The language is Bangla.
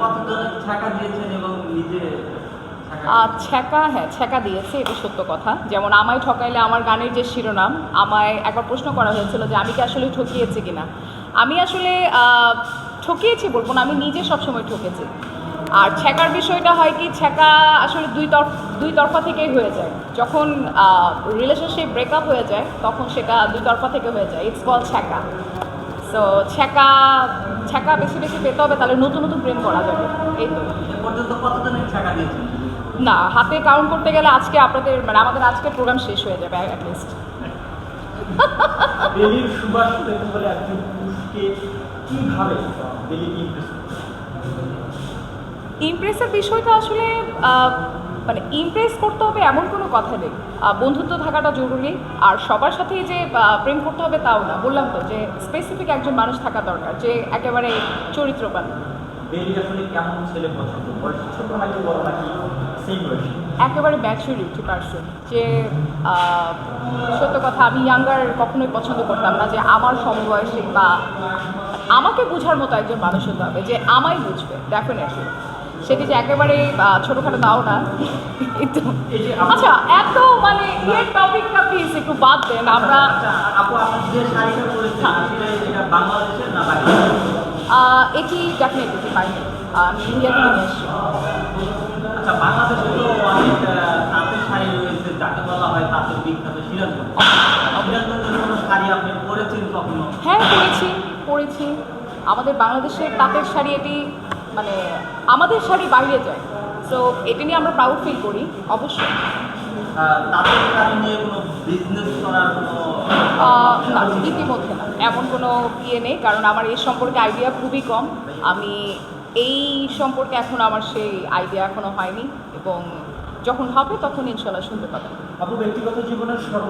কতজনের ছাকা দিয়েছেন এবং নিজে ছাকা ছ্যাঁকা হ্যাঁ ছ্যাঁকা দিয়েছে এটা সত্য কথা। যেমন আমায় ঠকাইলে আমার গানের যে শিরোনাম আমায় একবার প্রশ্ন করা হয়েছিল যে আমি কি আসলে ঠকিয়েছি কিনা। আমি আসলে ঠকিয়েছি বলব না আমি নিজে সবসময় ঠকেছি। আর ছ্যাঁকার বিষয়টা হয় কি ছ্যাঁকা আসলে দুই তরফ দুই তরফা থেকেই হয়ে যায়। যখন রিলেশনশিপ ব্রেকআপ হয়ে যায় তখন সেটা দুই তরফা থেকে হয়ে যায়। ইটস কল ছ্যাঁকা। সো ছ্যাঁকা ছ্যাঁকা বেশি বেশি পেতে হবে তাহলে নতুন নতুন প্রেম করা যাবে। এই তো। ছাকা না হাতে কাউন্ট করতে গেলে আজকে আপনাদের মানে আমাদের আজকের প্রোগ্রাম শেষ হয়ে যাবে অ্যাটলিস্ট ইমপ্রেসের বিষয়টা আসলে মানে ইমপ্রেস করতে হবে এমন কোনো কথা নেই। বন্ধুত্ব থাকাটা জরুরি। আর সবার সাথেই যে প্রেম করতে হবে তাও না। বললাম তো যে স্পেসিফিক একজন মানুষ থাকা দরকার যে একেবারে চরিত্রবান। বেলি কেমন ছেলে পছন্দ? ছোট নাকি বড় নাকি সেম বয়সী? একেবারে ম্যাচুরিটি পার্সন যে সত্য কথা আমি ইয়াঙ্গার কখনোই পছন্দ করতাম না যে আমার সমবয়সী বা আমাকে বোঝার মতো একজন মানুষ হতে হবে যে আমায় বুঝবে ডেফিনেটলি সেটি যে একেবারে ছোটোখাটো দাও না। কিন্তু আচ্ছা এত মানে ইয়ের টপিকটা প্লিজ একটু বাদ দেন আমরা আচ্ছা শাড়িটা পরেছেন হ্যাঁ। এটা ডেফিনেটলি পাইনি আমি ইন্ডিয়া থেকে আচ্ছা বাংলাদেশে তো অনেক তাঁতের শাড়ি রয়েছে যাকে বলা হয় তাঁতের বিখ্যাত সিরাজগঞ্জ। সিরাজগঞ্জের কোনো শাড়ি আপনি পরেছেন কখনো? হ্যাঁ পড়েছি পড়েছি আমাদের বাংলাদেশের তাঁতের শাড়ি এটি মানে আমাদের শাড়ি বাইরে যায়। সো এটা নিয়ে আমরা প্রাউড ফিল করি অবশ্যই। না ইতিমধ্যে না এমন কোনো ইয়ে নেই কারণ আমার এই সম্পর্কে আইডিয়া খুবই কম। আমি এই সম্পর্কে এখন আমার সেই আইডিয়া এখনও হয়নি এবং যখন হবে তখন ইনশাল্লাহ শুনতে পাবেন। আপু ব্যক্তিগত জীবনের সর্ব